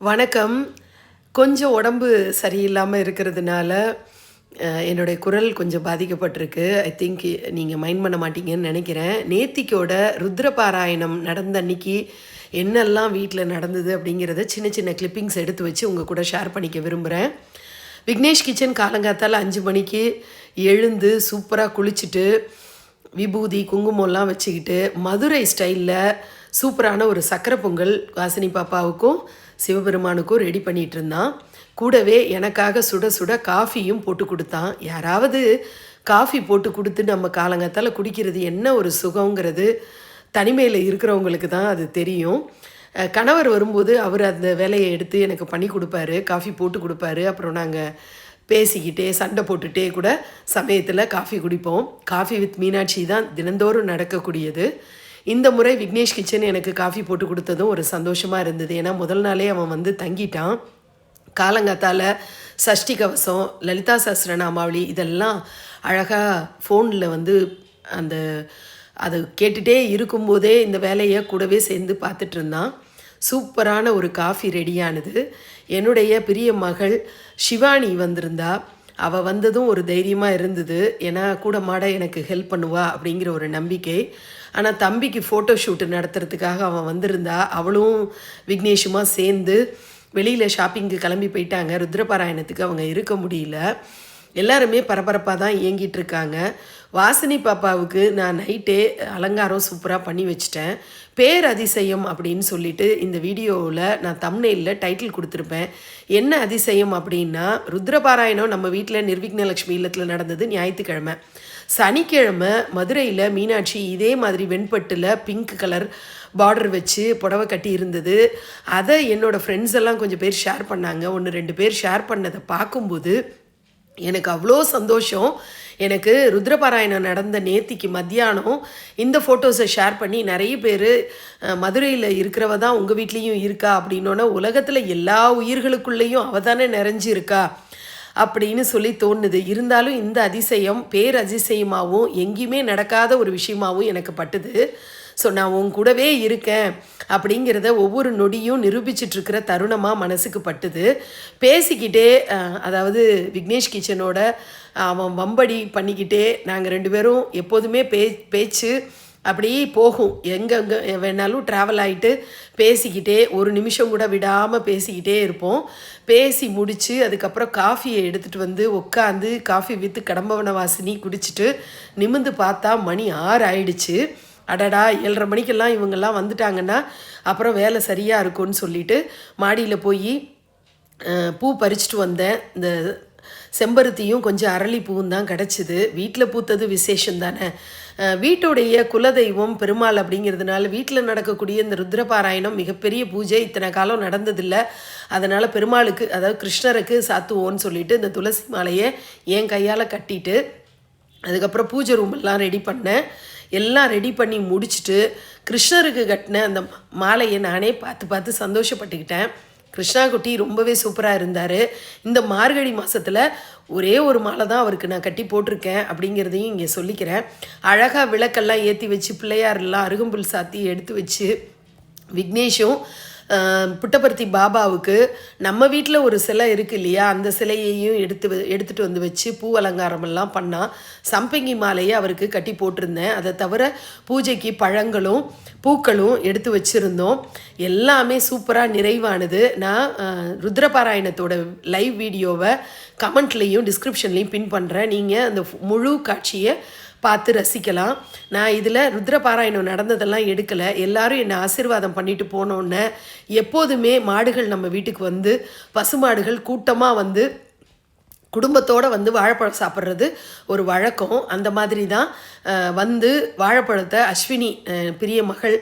வணக்கம். கொஞ்சம் உடம்பு சரியில்லாமல் இருக்கிறதுனால என்னுடைய குரல் கொஞ்சம் பாதிக்கப்பட்டிருக்கு. ஐ திங்க் நீங்கள் மைண்ட் பண்ண மாட்டீங்கன்னு நினைக்கிறேன். நேத்திக்கோட ருத்ரபாராயணம் நடந்த அன்னைக்கு என்னெல்லாம் வீட்டில் நடந்தது அப்படிங்கிறத சின்ன சின்ன கிளிப்பிங்ஸ் எடுத்து வச்சு உங்கள் கூட ஷேர் பண்ணிக்க விரும்புகிறேன் விக்னேஷ் கிச்சன் காலங்காத்தால் அஞ்சு மணிக்கு எழுந்து சூப்பராக குளிச்சுட்டு விபூதி குங்குமம்லாம் வச்சுக்கிட்டு மதுரை ஸ்டைலில் சூப்பரான ஒரு சக்கரை பொங்கல் வாசினி பாப்பாவுக்கும் சிவபெருமானுக்கும் ரெடி பண்ணிகிட்டு இருந்தான் கூடவே எனக்காக சுட சுட காஃபியும் போட்டு கொடுத்தான். யாராவது காஃபி போட்டு கொடுத்து நம்ம காலங்கத்தால் குடிக்கிறது என்ன ஒரு சுகங்கிறது தனிமையில் இருக்கிறவங்களுக்கு தான் அது தெரியும். கணவர் வரும்போது அவர் அந்த வேலையை எடுத்து எனக்கு பண்ணி கொடுப்பாரு காஃபி போட்டு கொடுப்பாரு. அப்புறம் நாங்கள் பேசிக்கிட்டே சண்டை போட்டுகிட்டே கூட சமயத்தில் காஃபி குடிப்போம். காஃபி வித் மீனாட்சி தான் தினந்தோறும் நடக்கக்கூடியது. இந்த முறை விக்னேஷ் கிச்சன் எனக்கு காஃபி போட்டு கொடுத்ததும் ஒரு சந்தோஷமாக இருந்தது. ஏன்னா முதல் நாளே அவன் வந்து தங்கிட்டான். காலங்காத்தால் சஷ்டி கவசம் லலிதா சஹஸ்ரநாமாவளி இதெல்லாம் அழகாக ஃபோனில் வந்து அந்த அது கேட்டுகிட்டே இருக்கும்போதே இந்த வேலையை கூடவே சேர்ந்து பார்த்துட்டு இருந்தான். சூப்பரான ஒரு காஃபி ரெடியானது. என்னுடைய பிரிய மகள் ஷிவானி வந்திருந்தா. அவள் வந்ததும் ஒரு தைரியமாக இருந்தது. ஏன்னா கூட மாட எனக்கு ஹெல்ப் பண்ணுவா அப்படிங்கிற ஒரு நம்பிக்கை. ஆனால் தம்பிக்கு ஃபோட்டோ ஷூட்டு நடத்துறதுக்காக அவன் வந்திருந்தா அவளும் விக்னேஷுமா சேர்ந்து வெளியில் ஷாப்பிங்க்கு கிளம்பி போயிட்டாங்க. ருத்ரபாராயணத்துக்கு அவங்க இருக்க முடியல. எல்லாருமே பரபரப்பாக தான் இயங்கிட்டு இருக்காங்க. வாசினி பாப்பாவுக்கு நான் நைட்டே அலங்காரம் சூப்பராக பண்ணி வச்சிட்டேன். பேர் அதிசயம் அப்படின்னு சொல்லிட்டு இந்த வீடியோவில் நான் தம்னெயிலில் டைட்டில் கொடுத்துருப்பேன். என்ன அதிசயம் அப்படின்னா ருத்ரபாராயணம் நம்ம வீட்டில் நிர்விக்னலக்ஷ்மி இல்லத்தில் நடந்தது ஞாயிற்றுக்கிழமை. சனிக்கிழமை மதுரையில் மீனாட்சி இதே மாதிரி வெண்பட்டில் பிங்க் கலர் பார்டர் வச்சு புடவை கட்டி இருந்தது. அதை என்னோடய ஃப்ரெண்ட்ஸ் எல்லாம் கொஞ்சம் பேர் ஷேர் பண்ணாங்க. ஒன்று ரெண்டு பேர் ஷேர் பண்ணதை பார்க்கும்போது எனக்கு அவ்வளோ சந்தோஷம். எனக்கு ருத்ரபாராயணம் நடந்த நேத்திக்கு மத்தியானம் இந்த ஃபோட்டோஸை ஷேர் பண்ணி நிறைய பேர் மதுரையில் இருக்கிறவ தான் உங்கள் வீட்லேயும் இருக்கா அப்படின்னோன்னா உலகத்தில் எல்லா உயிர்களுக்குள்ளேயும் அவ தானே நிறைஞ்சிருக்கா அப்படின்னு சொல்லி தோணுது. இருந்தாலும் இந்த அதிசயம் பேர் அதிசயமாகவும் எங்கேயுமே நடக்காத ஒரு விஷயமாகவும் எனக்கு பட்டுது. ஸோ நான் உன் கூடவே இருக்கேன் அப்படிங்கிறத ஒவ்வொரு நொடியும் நிரூபிச்சிட்ருக்கிற தருணமாக மனசுக்கு பட்டுது. பேசிக்கிட்டே அதாவது விக்னேஷ் கிச்சனோட அவன் வம்படி பண்ணிக்கிட்டே நாங்கள் ரெண்டு பேரும் எப்போதுமே பே பேச்சு அப்படியே போகும். எங்கெங்கே வேணாலும் ட்ராவல் ஆகிட்டு பேசிக்கிட்டே ஒரு நிமிஷம் கூட விடாமல் பேசிக்கிட்டே இருப்போம். பேசி முடித்து அதுக்கப்புறம் காஃபியை எடுத்துகிட்டு வந்து உட்காந்து காஃபி விற்று கடம்பவன வாசினி குடிச்சிட்டு நிமிந்து பார்த்தா மணி ஆறு ஆயிடுச்சு. அடடா ஏழரை மணிக்கெல்லாம் இவங்கெல்லாம் வந்துட்டாங்கன்னா அப்புறம் வேலை சரியாக இருக்கும்னு சொல்லிட்டு மாடியில் போய் பூ பறிச்சுட்டு வந்தேன். இந்த செம்பருத்தியும் கொஞ்சம் அரளிப்பூவும் தான் கிடச்சிது. வீட்டில் பூத்தது விசேஷம் தானே. வீட்டுடைய குலதெய்வம் பெருமாள் அப்படிங்கிறதுனால வீட்டில் நடக்கக்கூடிய இந்த ருத்ரபாராயணம் மிகப்பெரிய பூஜை. இத்தனை காலம் நடந்ததில்லை. அதனால் பெருமாளுக்கு அதாவது கிருஷ்ணருக்கு சாத்துவோன்னு சொல்லிட்டு இந்த துளசி மாலையை என் கையால் கட்டிட்டு அதுக்கப்புறம் பூஜை ரூம் எல்லாம் ரெடி பண்ணேன் எல்லாம் ரெடி பண்ணி முடிச்சுட்டு கிருஷ்ணருக்கு கட்டின அந்த மாலையை நானே பார்த்து பார்த்து சந்தோஷப்பட்டுக்கிட்டேன். கிருஷ்ணா குட்டி ரொம்பவே சூப்பராக இருந்தார். இந்த மார்கழி மாதத்தில் ஒரே ஒரு மாலை தான் அவருக்கு நான் கட்டி போட்டிருக்கேன் அப்படிங்கிறதையும் இங்கே சொல்லிக்கிறேன். அழகாக விளக்கெல்லாம் ஏற்றி வச்சு பிள்ளையாரெல்லாம் அருகம்புல் சாத்தி எடுத்து வச்சு விக்னேஷும் புட்டபர்த்தி பாபாவுக்கு நம்ம வீட்டில் ஒரு சிலை இருக்கு இல்லையா? அந்த சிலையையும் எடுத்து வ- எடுத்துட்டு வந்து வச்சு பூ அலங்காரமெல்லாம் பண்ணால் சம்பங்கி மாலையை அவருக்கு கட்டி போட்டிருந்தேன். அதை தவிர பூஜைக்கு பழங்களும் பூக்களும் எடுத்து வச்சுருந்தோம். எல்லாமே சூப்பராக நிறைவானது. நான் ருத்ரபாராயணத்தோட லைவ் வீடியோவை கமெண்ட்லேயும் டிஸ்கிரிப்ஷன்லேயும் பின் பண்ணுறேன் நீங்கள் அந்த முழு காட்சியை பார்த்து ரசிக்கலாம். நான் இதில் ருத்ரபாராயணம் நடந்ததெல்லாம் எடுக்கலை. எல்லாரும் என்னை ஆசீர்வாதம் பண்ணிட்டு போனோன்னே எப்போதுமே மாடுகள் நம்ம வீட்டுக்கு வந்து பசுமாடுகள் கூட்டமாக வந்து குடும்பத்தோடு வந்து வாழைப்பழம் சாப்பிட்றது ஒரு வழக்கம். அந்த மாதிரி தான் வந்து வாழைப்பழத்தை அஸ்வினி பெரிய மகள்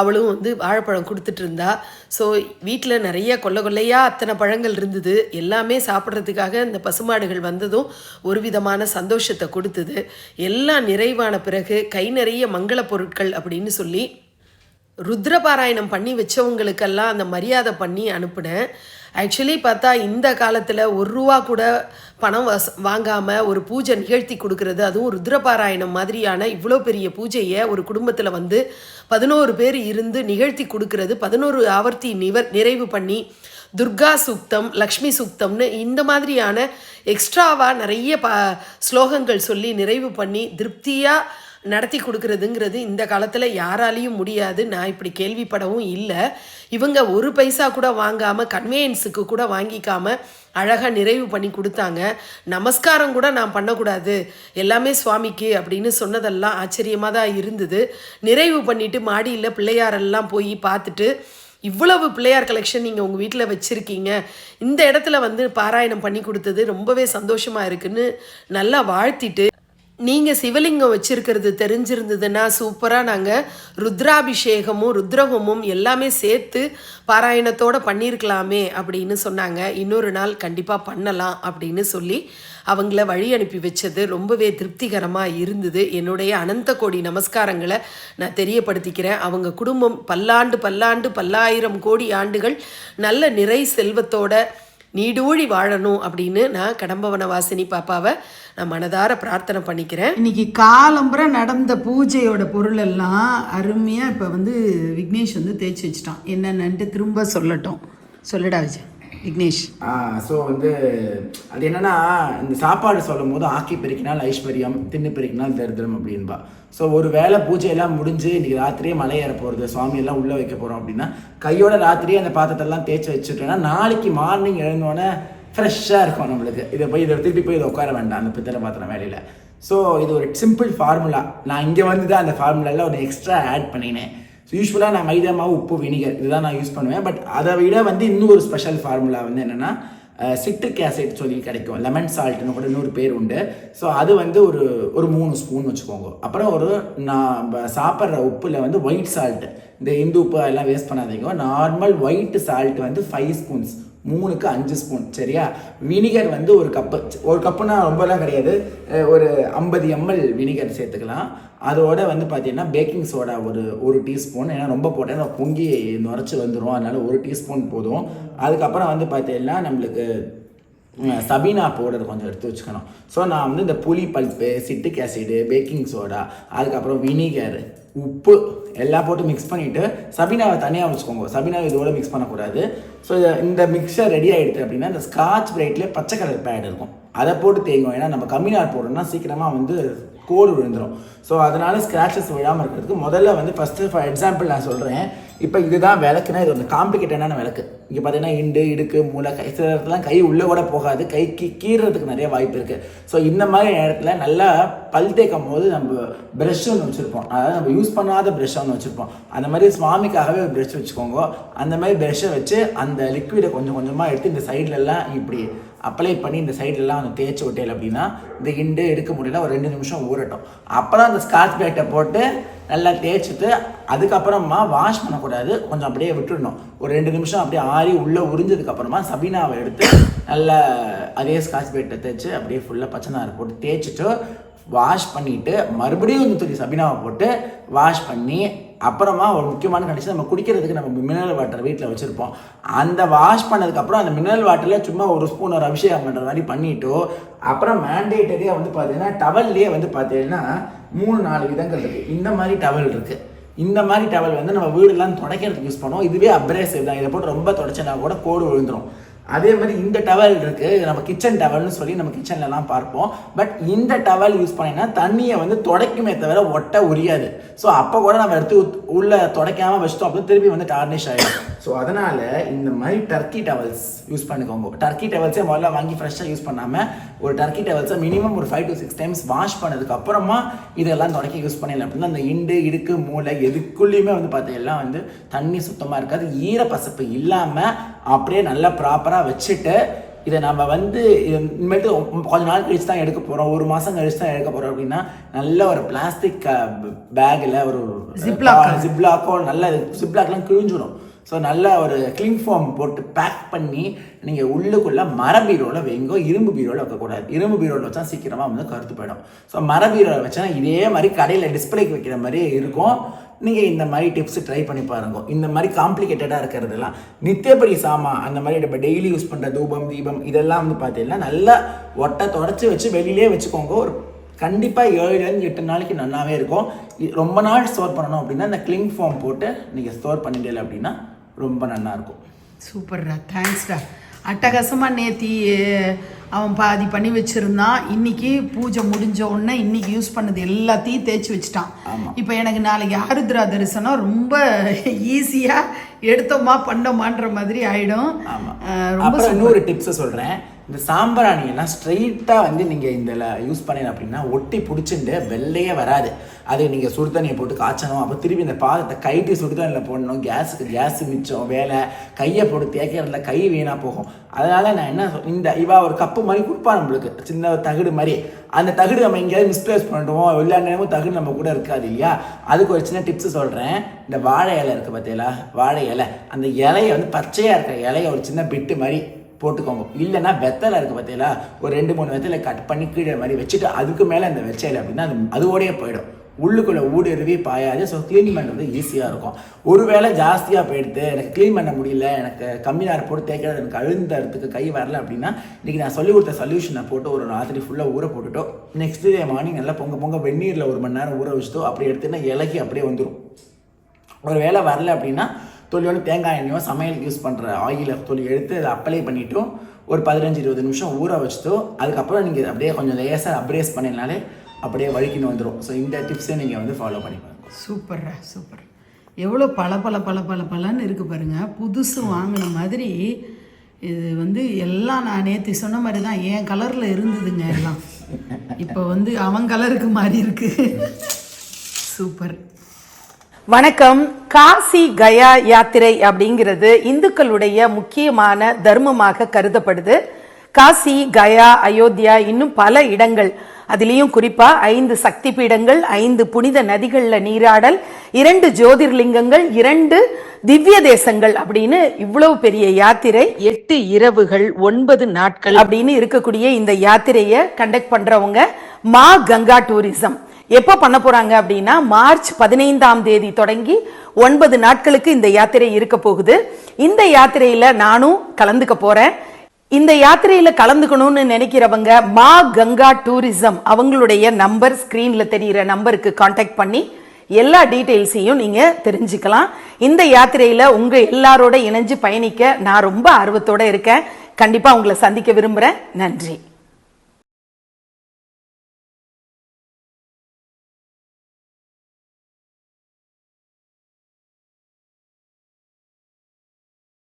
அவளும் வந்து வாழைப்பழம் கொடுத்துட்டு இருந்தா ஸோ வீட்டில் நிறைய கொல்ல கொல்லையாக அத்தனை பழங்கள் இருந்தது. எல்லாமே சாப்பிட்றதுக்காக இந்த பசுமாடுகள் வந்ததும் ஒரு விதமான சந்தோஷத்தை கொடுத்தது. எல்லாம் நிறைவான பிறகு கை நிறைய மங்கள பொருட்கள் அப்படின்னு சொல்லி ருத்ரபாராயணம் பண்ணி வச்சவங்களுக்கெல்லாம் அந்த மரியாதை பண்ணி அனுப்புனேன். ஆக்சுவலி பார்த்தா இந்த காலத்தில் ஒரு ரூபா கூட பணம் வச வாங்காமல் ஒரு பூஜை நிகழ்த்தி கொடுக்கறது அதுவும் ருத்ரபாராயணம் மாதிரியான இவ்வளோ பெரிய பூஜையை ஒரு குடும்பத்தில் வந்து பதினோரு பேர் இருந்து நிகழ்த்தி கொடுக்கறது பதினோரு ஆவர்த்தி நிவர் நிறைவு பண்ணி துர்கா சூக்தம் லக்ஷ்மி சூக்தம்னு இந்த மாதிரியான எக்ஸ்ட்ராவாக நிறைய ப ஸ்லோகங்கள் சொல்லி நிறைவு பண்ணி திருப்தியாக நடத்தி கொடுக்கறதுங்கிறது இந்த காலத்தில் யாராலையும் முடியாது. நான் இப்படி கேள்விப்படவும் இல்லை. இவங்க ஒரு பைசா கூட வாங்காமல் கன்வீனியன்ஸுக்கு கூட வாங்கிக்காமல் அழகாக நிறைவு பண்ணி கொடுத்தாங்க. நமஸ்காரம் கூட நான் பண்ணக்கூடாது. எல்லாமே சுவாமிக்கு அப்படின்னு சொன்னதெல்லாம் ஆச்சரியமாக தான் இருந்தது. நிறைவு பண்ணிவிட்டு மாடியில் பிள்ளையாரெல்லாம் போய் பார்த்துட்டு இவ்வளவு பிள்ளையார் கலெக்ஷன் நீங்கள் உங்கள் வீட்டில் வச்சுருக்கீங்க. இந்த இடத்துல வந்து பாராயணம் பண்ணி கொடுத்தது ரொம்பவே சந்தோஷமாக இருக்குன்னு நல்லா வாழ்த்திட்டு நீங்கள் சிவலிங்கம் வச்சிருக்கிறது தெரிஞ்சிருந்ததுன்னா சூப்பராக நாங்கள் ருத்ராபிஷேகமும் ருத்ரஹோமும் எல்லாமே சேர்த்து பாராயணத்தோட பண்ணியிருக்கலாமே அப்படின்னு சொன்னாங்க. இன்னொரு நாள் கண்டிப்பாக பண்ணலாம் அப்படின்னு சொல்லி அவங்கள வழி அனுப்பி வச்சது ரொம்பவே திருப்திகரமாக இருந்தது. என்னுடைய அனந்த கோடி நமஸ்காரங்களை நான் தெரியப்படுத்திக்கிறேன். அவங்க குடும்பம் பல்லாண்டு பல்லாண்டு பல்லாயிரம் கோடி ஆண்டுகள் நல்ல நிறை செல்வத்தோட நீடூழி வாழணும் அப்படின்னு நான் கடம்பவன வாசினி பாப்பாவை நான் மனதார பிரார்த்தனை பண்ணிக்கிறேன். இன்னைக்கு காலம்புற நடந்த பூஜையோட பொருள் எல்லாம் அருமையாக இப்போ வந்து விக்னேஷ் வந்து தேய்ச்சி வச்சிட்டான். என்னென்னன்ட்டு திரும்ப சொல்லட்டும். சொல்லுடா விஜய் விக்னேஷ். ஸோ வந்து அது என்னன்னா இந்த சாப்பாடு சொல்லும் போது ஆக்கி பெருக்கினால் ஐஸ்வர்யம் தின்னு பெருக்கினால் தரித்திரம் அப்படின்பா. ஸோ ஒரு வேளை பூஜையெல்லாம் முடிஞ்சு இன்னைக்கு ராத்திரியே மலை ஏற போகிறது சுவாமி எல்லாம் உள்ளே வைக்க போகிறோம் அப்படின்னா கையோட ராத்திரியே அந்த பாத்திரத்தெல்லாம் தேய்ச்சி வச்சுட்டோன்னா நாளைக்கு மார்னிங் எழுந்தோடனே ஃப்ரெஷ்ஷாக இருக்கும் நம்மளுக்கு. இதை போய் இதை திருப்பி போய் இதை உட்கார வேண்டாம். அந்த பித்தளை பாத்திரம் வேலையில் ஸோ இது ஒரு சிம்பிள் ஃபார்முலா நான் இங்கே வந்து தான் அந்த ஃபார்முலாவில் ஒரு எக்ஸ்ட்ரா ஆட் பண்ணினேன். ஸோ யூஸ்வலாக நான் மைதா மாவு உப்பு வினிகர் இதுதான் நான் யூஸ் பண்ணுவேன். பட் அதை விட வந்து இன்னும் ஒரு ஸ்பெஷல் ஃபார்முலா வந்து என்னென்னா சிட்ரிக் ஆசிட் சொல்லி கிடைக்கும். லெமன் சால்ட்னு கூட இன்னொரு பேர் உண்டு. ஸோ அது வந்து ஒரு ஒரு மூணு ஸ்பூன் வச்சுக்கோங்க. அப்புறம் ஒரு நான் சாப்பிட்ற உப்பில் வந்து ஒயிட் சால்ட் இந்த இந்து உப்பு எல்லாம் வேஸ்ட் பண்ணாதீங்க. நார்மல் ஒயிட் சால்ட் வந்து ஃபைவ் ஸ்பூன்ஸ் மூணுக்கு அஞ்சு ஸ்பூன் சரியா? வினிகர் வந்து ஒரு கப்பு ஒரு கப்புனா ரொம்பலாம் கிடையாது. ஒரு ஐம்பது எம்எல் வினிகர் சேர்த்துக்கலாம். அதோட வந்து பார்த்தீங்கன்னா பேக்கிங் சோடா ஒரு ஒரு டீஸ்பூன் ஏன்னா ரொம்ப போட்டேன்னா பொங்கி நுரைச்சி வந்துடும் அதனால ஒரு டீஸ்பூன் போதும். அதுக்கப்புறம் வந்து பார்த்தீங்கன்னா நம்மளுக்கு சபீனா பவுடர் கொஞ்சம் எடுத்து வச்சுக்கணும். ஸோ நான் வந்து இந்த புளி pulp citric acid baking soda அதுக்கப்புறம் வினிகர் உப்பு எல்லாம் போட்டு மிக்ஸ் பண்ணிவிட்டு சபீனாவை தனியாக வச்சுக்கோங்க. சபீனாவை இதோட மிக்ஸ் பண்ணக்கூடாது. ஸோ இந்த மிக்சர் ரெடி ஆகிடுது அப்படின்னா இந்த ஸ்காட்ச் பிரைட்லேயே பச்சை கலர் பேட் இருக்கும். அதை போட்டு தேங்கும் ஏன்னா நம்ம கம்மினார் போடுறோம்னா சீக்கிரமாக வந்து கோடு விழுந்துடும் ஸோ அதனால் ஸ்க்ராச்சஸ் விழாமல் இருக்கிறதுக்கு முதல்ல வந்து ஃபஸ்ட்டு ஃபார் எக்ஸாம்பிள் நான் சொல்கிறேன் இப்போ இதுதான் விளக்குனா இது வந்து காம்ப்ளிகேட்டடான விளக்கு. இங்கே பார்த்தீங்கன்னா இண்டு இடுக்கு மூளை கை சில இடத்துலாம் கை உள்ளே கூட போகாது. கை கீ கீறதுக்கு நிறைய வாய்ப்பு இருக்குது ஸோ இந்த மாதிரி நேரத்தில் நல்லா பல் தேய்க்கும் போது நம்ம ப்ரெஷ் ஒன்று வச்சுருப்போம். அதாவது நம்ம யூஸ் பண்ணாத ப்ரெஷ் ஒன்று வச்சுருப்போம். அந்த மாதிரி சுவாமிக்காகவே ஒரு ப்ரெஷ் வச்சுக்கோங்க. அந்த மாதிரி ப்ரெஷ்ஷை வச்சு அந்த லிக்விடை கொஞ்சம் கொஞ்சமாக எடுத்து இந்த சைட்லலாம் இப்படி அப்ளை பண்ணி இந்த சைட்லலாம் வந்து தேய்ச்சி விட்டேன் அப்படின்னா இந்த இண்டு எடுக்க முடியல ஒரு ரெண்டு நிமிஷம் ஊறட்டும். அப்புறம் அந்த ஸ்காட்ச் பேட்டை போட்டு நல்லா தேய்ச்சிட்டு அதுக்கப்புறமா வாஷ் பண்ணக்கூடாது. கொஞ்சம் அப்படியே விட்டுடணும். ஒரு ரெண்டு நிமிஷம் அப்படியே ஆறி உள்ளே உறிஞ்சதுக்கப்புறமா சபீனாவை எடுத்து நல்லா அதே ஸ்காட்ச் பேட்டை தேய்ச்சி அப்படியே ஃபுல்லாக பச்சைநாறு போட்டு தேய்ச்சிட்டு வாஷ் பண்ணிவிட்டு மறுபடியும் கொஞ்சம் தூக்கி சபீனாவை போட்டு வாஷ் பண்ணி அப்புறமா ஒரு முக்கியமான கண்டிஷன் நம்ம குடிக்கிறதுக்கு நம்ம மினரல் வாட்டர் வீட்டில் வச்சுருப்போம். அந்த வாஷ் பண்ணதுக்கப்புறம் அந்த மினரல் வாட்டரில் சும்மா ஒரு ஸ்பூன் ஒரு அபிஷேகம் பண்ணுற மாதிரி பண்ணிவிட்டு அப்புறம் மேண்டேட்டரியாக வந்து பார்த்தீங்கன்னா டவல்லையே வந்து பார்த்தீங்கன்னா மூணு நாலு விதங்கள் இருக்குது இந்த மாதிரி டவல் இருக்குது இந்த மாதிரி டவல் வந்து நம்ம வீடெல்லாம் துடைக்கிறதுக்கு யூஸ் பண்ணுவோம். இதுவே அப்ரேசிவ் தான். இதை போட்டு ரொம்ப துடைச்சனா கூட கோடு விழுந்துரும். அதே மாதிரி இந்த டவல் இருக்குது நம்ம கிச்சன் டவல்னு சொல்லி நம்ம கிச்சன்லலாம் பார்ப்போம். பட் இந்த டவல் யூஸ் பண்ணினா தண்ணியை வந்து துடைக்குமே தவிர ஒட்ட உரியாது. ஸோ அப்போ கூட நம்ம எடுத்து உள்ளே உள்ள துடைக்காம வச்சிட்டோம் அப்போ திருப்பி வந்து டார்னிஷ் ஆகிடும் ஸோ அதனால் இந்த மாதிரி டர்க்கி டவல்ஸ் யூஸ் பண்ணிக்கோங்க. டர்க்கி டவல்ஸே முதல்ல வாங்கி ஃப்ரெஷ்ஷாக யூஸ் பண்ணாமல் ஒரு டர்க்கி டவல்ஸை மினிமம் ஒரு five to six times wash பண்ணதுக்கு அப்புறமா இதெல்லாம் துடைக்க யூஸ் பண்ணல அப்படின்னா அந்த இண்டு இடுக்கு மூளை எதுக்குள்ளேயுமே வந்து பார்த்தீங்கன்னா வந்து தண்ணி சுத்தமாக இருக்காது. ஈரப்பசப்பு இல்லாமல் அப்படியே நல்லா ப்ராப்பராக வச்சுட்டு இதை நம்ம வந்து இனிமேட்டு கொஞ்ச நாள் கழிச்சு தான் எடுக்க போகிறோம் ஒரு மாதம் கழிச்சு தான் எடுக்க போகிறோம் அப்படின்னா நல்ல ஒரு பிளாஸ்டிக் பேக்கில் ஒரு. ஜிப்லாக்கோ நல்ல ஜிப்லாக்லாம் கிழிஞ்சிடும் ஸோ நல்ல ஒரு கிளிங் ஃபார்ம் போட்டு பேக் பண்ணி நீங்கள் உள்ளுக்குள்ளே மர பீரோவில் வைங்கோ இரும்பு பீரோவில் வைக்கக்கூடாது. இரும்பு பீரோவில் வச்சா சீக்கிரமாக வந்து கருத்து போயிடும். ஸோ மர பீரோவில் வச்சா இதே மாதிரி கடையில் டிஸ்பிளேக்கு வைக்கிற மாதிரியே இருக்கும். நீங்கள் இந்த மாதிரி டிப்ஸ் ட்ரை பண்ணி பாருங்க. இந்த மாதிரி காம்ப்ளிகேட்டடாக இருக்கிறதெல்லாம் நித்தியப்படி சாமான் அந்த மாதிரி நம்ம டெய்லி யூஸ் பண்ணுற தூபம் தீபம் இதெல்லாம் வந்து பார்த்தீங்கன்னா நல்லா ஒட்டை தொடச்சி வச்சு வெளியிலே வச்சுக்கோங்க. ஒரு கண்டிப்பாக ஏழுலேருந்து எட்டு நாளைக்கு நல்லாவே இருக்கும். ரொம்ப நாள் ஸ்டோர் பண்ணணும் அப்படின்னா இந்த கிளிங் ஃபார்ம் போட்டு நீங்கள் ஸ்டோர் பண்ணிட்டீங்க அப்படின்னா ரொம்ப நல்லா இருக்கும் சூப்பர்டா தேங்க்ஸ்டா அட்டகாசமாக நேத்தி அவன் பாதி பண்ணி வச்சிருந்தான். இன்னைக்கு பூஜை முடிஞ்ச உடனே இன்னைக்கு யூஸ் பண்ணது எல்லாத்தையும் தேய்ச்சி வச்சுட்டான். இப்போ எனக்கு நாளைக்கு ஆருத்ரா தரிசனம் ரொம்ப ஈஸியாக எடுத்தோமா பண்ணோமான்ற மாதிரி அஹ், ரொம்ப இன்னொரு டிப்ஸ் சொல்றேன். இந்த சாம்பிராணியெல்லாம் ஸ்ட்ரெயிட்டாக வந்து நீங்கள் இந்த யூஸ் பண்ணீங்க அப்படின்னா ஒட்டி பிடிச்சிட்டு வெள்ளையே வராது. அது நீங்கள் சுடுதண்ணியை போட்டு காய்ச்சணும் அப்போ திருப்பி இந்த பாதத்தை கைட்டு சுடுதண்ணியில் போடணும். கேஸுக்கு கேஸ் மிச்சம் வேலை. கையை போட்டு தேய்க்கிறதுல கை வீணாக போகும். அதனால் நான் என்ன சொல்- இந்த இவா ஒரு கப்பு மாதிரி கொடுப்பா நம்மளுக்கு. சின்ன ஒரு தகுடு மாதிரி. அந்த தகுடு நம்ம எங்கேயாவது மிஸ்பிளேஸ் பண்ணிடுவோம் எல்லா நேரமும் தகுடு நம்ம கூட இருக்காது இல்லையா? அதுக்கு ஒரு சின்ன டிப்ஸ் சொல்கிறேன் இந்த வாழை இலை இருக்குது பார்த்தீங்களா வாழை இலை. அந்த இலையை வந்து பச்சையாக இருக்க இலையை ஒரு சின்ன பிட்டு மாதிரி போட்டுக்கோங்க. இல்லைன்னா வெத்தலை இருக்குது பார்த்தீங்களா ஒரு ரெண்டு மூணு வெத்தலை கட் பண்ணி கீழே மாதிரி வச்சுட்டு அதுக்கு மேலே அந்த வெச்சையில் அப்படின்னா அது அதுவோடையே போயிடும். உள்ளுக்குள்ளே ஊடுருவி பாயாது ஸோ க்ளீன் பண்ணுறது ஈஸியாக இருக்கும். ஒருவேளை ஜாஸ்தியாக போயிடுது எனக்கு க்ளீன் பண்ண முடியல எனக்கு கம்மி நேரம் போட்டு தேய்க்கிறது எனக்கு அழுந்தறதுக்கு கை வரல அப்படின்னா இன்றைக்கி நான் சொல்லி கொடுத்த சொல்யூஷனை போட்டு ஒரு ராத்திரி ஃபுல்லாக ஊற போட்டுட்டோம் நெக்ஸ்ட் டே மார்னிங் நல்லா பொங்க பொங்க வெந்நீரில் ஒரு மணி நேரம் ஊற வச்சுட்டோ அப்படி எடுத்துன்னா இலகி அப்படியே வந்துடும் ஒரு வேளை வரல அப்படின்னா தொழியோட தேங்காய் எண்ணெயோ சமையல் யூஸ் பண்ணுற ஆயிலை தொழி எடுத்து அதை அப்ளை பண்ணிவிட்டும் ஒரு பதினஞ்சு இருபது நிமிஷம் ஊற வச்சுட்டோ அதுக்கப்புறம் நீங்கள் அப்படியே கொஞ்சம் லேசாக அப்ரேஸ் பண்ணினாலே அப்படியே வழுக்கின்னு வந்துடும் ஸோ இந்த டிப்ஸை நீங்கள் வந்து ஃபாலோ பண்ணி பாருங்க. சூப்பர்ரா சூப்பர். எவ்வளோ பல பல பல பல பலன்னு இருக்கு பாருங்க. புதுசு வாங்கின மாதிரி இது வந்து எல்லாம் நான் நேற்று சொன்ன மாதிரி தான் என் கலரில் இருந்ததுங்க எல்லாம். இப்போ வந்து அவன் கலருக்கு மாறி இருக்கு. சூப்பர். வணக்கம். காசி கயா யாத்திரை அப்படிங்கிறது இந்துக்களுடைய முக்கியமான தர்மமாக கருதப்படுது. காசி கயா அயோத்தியா இன்னும் பல இடங்கள். அதுலேயும் குறிப்பா ஐந்து சக்தி பீடங்கள் ஐந்து புனித நதிகள்ல நீராடல் இரண்டு ஜோதிர்லிங்கங்கள் இரண்டு திவ்ய தேசங்கள் அப்படின்னு இவ்வளவு பெரிய யாத்திரை. எட்டு இரவுகள் ஒன்பது நாட்கள். அப்படின்னு இருக்கக்கூடிய இந்த யாத்திரையை கண்டக்ட் பண்றவங்க மா கங்கா டூரிசம் எப்போ பண்ண போறாங்க அப்படின்னா மார்ச் பதினைந்தாம் தேதி தொடங்கி ஒன்பது நாட்களுக்கு இந்த யாத்திரை இருக்க போகுது. இந்த யாத்திரையில நானும் கலந்துக்க போறேன். இந்த யாத்திரையில கலந்துக்கணும்னு நினைக்கிறவங்க மா கங்கா டூரிசம் அவங்களுடைய நம்பர் ஸ்கிரீன்ல தெரிகிற நம்பருக்கு காண்டாக்ட் பண்ணி எல்லா டீட்டெயில்ஸையும் நீங்க தெரிஞ்சுக்கலாம். இந்த யாத்திரையில உங்க எல்லாரோட இணைஞ்சு பயணிக்க நான் ரொம்ப ஆர்வத்தோட இருக்கேன். கண்டிப்பா உங்களை சந்திக்க விரும்புறேன். நன்றி.